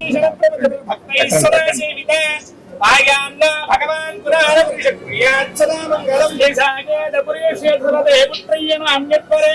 Gracias. భగవాన్ పురాణ పురుష క్రియాచ్చదా మంగళం దేశాగేత పురేషేతురదే పుత్రయ్యన అన్యత్వరే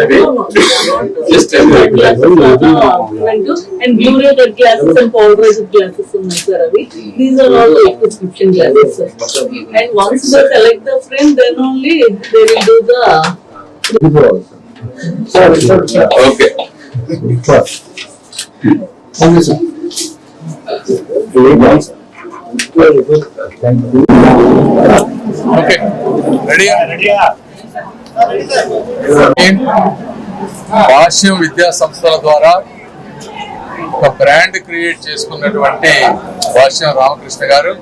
complete వస్తే బాగుంటుంది అందుకే just and fluoridated glasses and polarized glasses sir అవి these are all like prescription glasses sir. and once they select the frame then only they will do the okay okay రెడీగా భాష్యం విద్యా సంస్థల ద్వారా ఒక బ్రాండ్ క్రియేట్ చేసుకున్నటువంటి భాష్యం రామకృష్ణ గారు.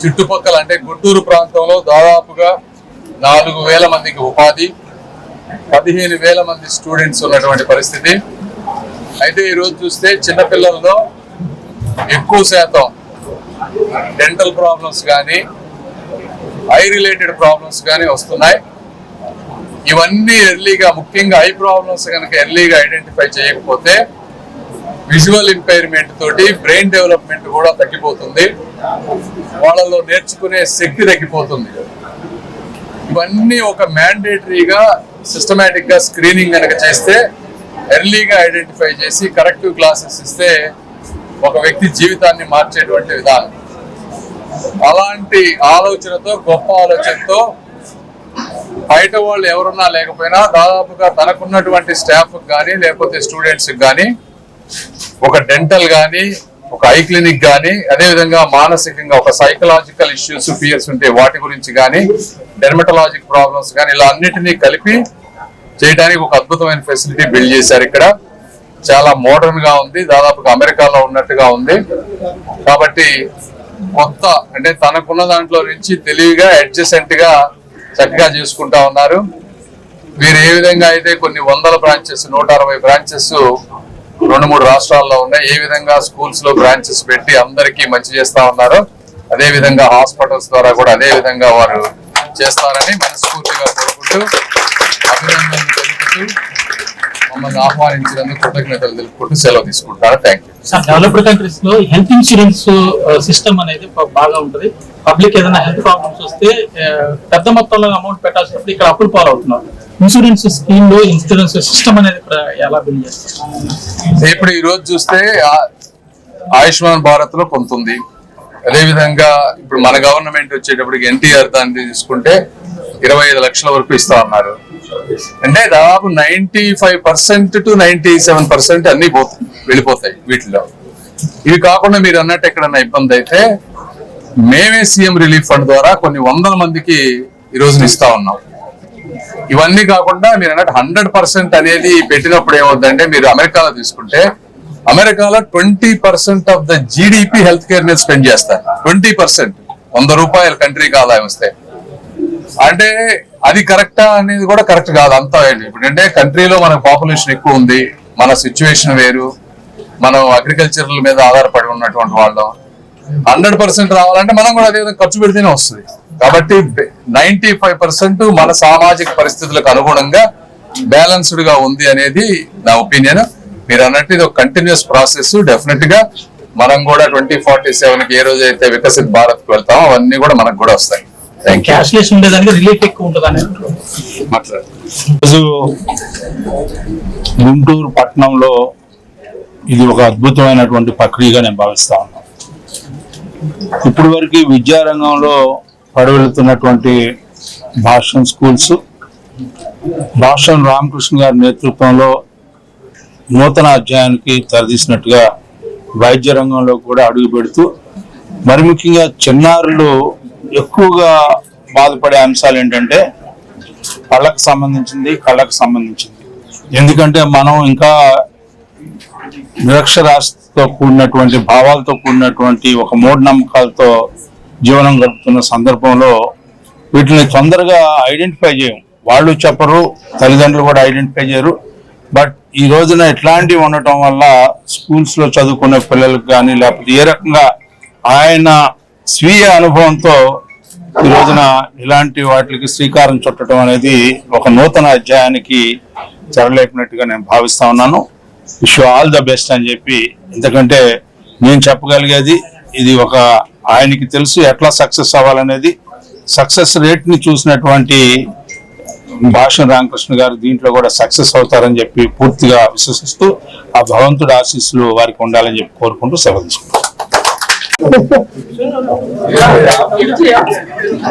చుట్టుపక్కల అంటే గుంటూరు ప్రాంతంలో దాదాపుగా నాలుగు వేల మందికి ఉపాధి పదిహేను వేల మంది స్టూడెంట్స్ ఉన్నటువంటి పరిస్థితి. అయితే ఈరోజు చూస్తే చిన్నపిల్లల్లో ఎక్కువ శాతం డెంటల్ ప్రాబ్లమ్స్ కానీ ఐ రిలేటెడ్ ప్రాబ్లమ్స్ కానీ వస్తున్నాయి. ఇవన్నీ ఎర్లీగా ముఖ్యంగా ఐ ప్రాబ్లమ్స్ కనుక ఎర్లీగా ఐడెంటిఫై చేయకపోతే విజువల్ ఇంపైర్మెంట్ తోటి బ్రెయిన్ డెవలప్మెంట్ కూడా తగ్గిపోతుంది. వాళ్ళలో నేర్చుకునే శక్తి తగ్గిపోతుంది. ఇవన్నీ ఒక మ్యాండేటరీగా సిస్టమేటిక్గా స్క్రీనింగ్ కనుక చేస్తే ఎర్లీగా ఐడెంటిఫై చేసి కరెక్టివ్ క్లాసెస్ ఇస్తే ఒక వ్యక్తి జీవితాన్ని మార్చేటువంటి విధానం. అలాంటి ఆలోచనతో గొప్ప ఆలోచనతో బయట వాళ్ళు ఎవరున్నా లేకపోయినా దాదాపుగా తనకున్నటువంటి స్టాఫ్ కానీ లేకపోతే స్టూడెంట్స్ కానీ ఒక డెంటల్ కానీ ఒక ఐ క్లినిక్ కానీ అదేవిధంగా మానసికంగా ఒక సైకలాజికల్ ఇష్యూస్ ఫియర్స్ ఉంటే వాటి గురించి కానీ డెర్మటలాజిక్ ప్రాబ్లమ్స్ కానీ ఇలా అన్నిటినీ కలిపి చేయడానికి ఒక అద్భుతమైన ఫెసిలిటీ బిల్డ్ చేశారు ఇక్కడ. చాలా మోడర్న్గా ఉంది దాదాపుగా అమెరికాలో ఉన్నట్టుగా ఉంది. కాబట్టి కొత్త అంటే తనకున్న దాంట్లో నుంచి తెలివిగా అడ్జసెంట్గా చక్కగా చేసుకుంటా ఉన్నారు. వీరు ఏ విధంగా అయితే కొన్ని వందల బ్రాంచెస్ నూట అరవై బ్రాంచెస్ రెండు మూడు రాష్ట్రాల్లో ఉన్నాయి ఏ విధంగా స్కూల్స్లో బ్రాంచెస్ పెట్టి అందరికీ మంచి చేస్తా ఉన్నారు. అదే విధంగా హాస్పిటల్స్ ద్వారా కూడా అదే విధంగా వారు చేస్తారని మనస్ఫూర్తిగా కోరుకుంటూ అభినందనలు తెలుపుతూ మమ్మల్ని ఆహ్వానించినందుకు కృతజ్ఞతలు తెలుపుకుంటూ సెలవు తీసుకుంటారు థ్యాంక్ యూ డెవలప్డ్ కంట్రీస్లో హెల్త్ ఇన్సూరెన్స్ సిస్టమ్ అనేది బాగా ఉంటది. పబ్లిక్ ఏదైనా హెల్త్ ప్రాబ్లమ్స్ వస్తే పెద్ద మొత్తంలో అమౌంట్ పెట్టాల్సినప్పుడు ఇక్కడ అప్పులు పాలవుతున్నారు. ఇన్సూరెన్స్ స్కీమ్లో ఇన్సూరెన్స్ సిస్టమ్ అనేది ఇక్కడ ఎలా బిల్డ్ చేస్తారు? ఇప్పుడు ఈ రోజు చూస్తే ఆయుష్మాన్ భారత్లో కొంత ఉంది. అదేవిధంగా ఇప్పుడు మన గవర్నమెంట్ వచ్చేటప్పటికి ఎన్టీఆర్ దాన్ని తీసుకుంటే ఇరవై ఐదు లక్షల వరకు ఇస్తా ఉన్నారు అంటే దాదాపు ninety five percent to ninety seven percent అన్ని పోతాయి వెళ్ళిపోతాయి వీటిలో. ఇవి కాకుండా మీరు అన్నట్టు ఎక్కడన్నా ఇబ్బంది అయితే మేమే సీఎం రిలీఫ్ ఫండ్ ద్వారా కొన్ని వందల మందికి ఈ రోజున ఇస్తా ఉన్నాం. ఇవన్నీ కాకుండా మీరు అన్నట్టు హండ్రెడ్ పర్సెంట్ అనేది పెట్టినప్పుడు ఏమవుతుందంటే మీరు అమెరికాలో తీసుకుంటే అమెరికాలో twenty percent of the GDP health care మీద స్పెండ్ చేస్తారు. Twenty percent. వంద రూపాయలు కంట్రీకి ఆదాయం వస్తే. అంటే అది కరెక్టా అనేది కూడా కరెక్ట్ కాదు అంతా ఇప్పుడు అంటే కంట్రీలో మన పాపులేషన్ ఎక్కువ ఉంది మన సిచ్యువేషన్ వేరు మనం అగ్రికల్చర్ మీద ఆధారపడి ఉన్నటువంటి వాళ్ళం. హండ్రెడ్ పర్సెంట్ రావాలంటే మనం కూడా అదే విధంగా ఖర్చు పెడితేనే వస్తుంది. కాబట్టి నైన్టీ ఫైవ్ పర్సెంట్ మన సామాజిక పరిస్థితులకు అనుగుణంగా బ్యాలెన్స్డ్గా ఉంది అనేది నా ఒపీనియన్ మీరు అన్నట్టు ఇది ఒక కంటిన్యూస్ ప్రాసెస్ డెఫినెట్గా మనం కూడా ట్వంటీ ఫార్టీ సెవెన్కి ఏ రోజు అయితే వికసిత్ భారత్కు వెళ్తామో అవన్నీ కూడా మనకు కూడా వస్తాయి. క్యాష్లెస్ ఉండేదానికి రిలీఫ్ ఎక్కువ ఉంటుంది ఈరోజు గుంటూరు పట్టణంలో ఇది ఒక అద్భుతమైనటువంటి ప్రక్రియగా నేను భావిస్తా ఉన్నాను. ఇప్పటి వరకు విద్యారంగంలో పడవెళుతున్నటువంటి భాషన్ స్కూల్స్ భాషన్ రామకృష్ణ గారి నేతృత్వంలో నూతన అధ్యాయానికి తెరదీసినట్టుగా వైద్య రంగంలో కూడా అడుగు పెడుతూ మరి ముఖ్యంగా చిన్నారులు ఎక్కువగా బాధపడే అంశాలు ఏంటంటే కళ్ళకు సంబంధించింది కళ్ళకు సంబంధించింది. ఎందుకంటే మనం ఇంకా తో కూడినటువంటి భావాలతో కూడినటువంటి ఒక మూఢనమ్మకాలతో జీవనం గడుపుతున్న సందర్భంలో వీటిని తొందరగా ఐడెంటిఫై చేయం. వాళ్ళు చెప్పరు తల్లిదండ్రులు కూడా ఐడెంటిఫై చేయరు. బట్ ఈ రోజున ఇట్లాంటివి ఉండటం వల్ల స్కూల్స్లో చదువుకునే పిల్లలకు కానీ లేకపోతే ఏ రకంగా ఆయన స్వీయ అనుభవంతో ఈ రోజున ఇలాంటి వాటికి శ్రీకారం చుట్టడం అనేది ఒక నూతన అధ్యాయానికి చెరలేపినట్టుగా నేను భావిస్తా ఉన్నాను. విష్ ఆల్ ద బెస్ట్ అని చెప్పి ఎందుకంటే నేను చెప్పగలిగేది ఇది ఒక ఆయనకి తెలుసు ఎట్లా సక్సెస్ అవ్వాలనేది. సక్సెస్ రేట్ని చూసినటువంటి భాషణ రామకృష్ణ గారు దీంట్లో కూడా సక్సెస్ అవుతారని చెప్పి పూర్తిగా విశ్వసిస్తూ ఆ భగవంతుడి ఆశీస్సులు వారికి ఉండాలని చెప్పి కోరుకుంటూ సెలవు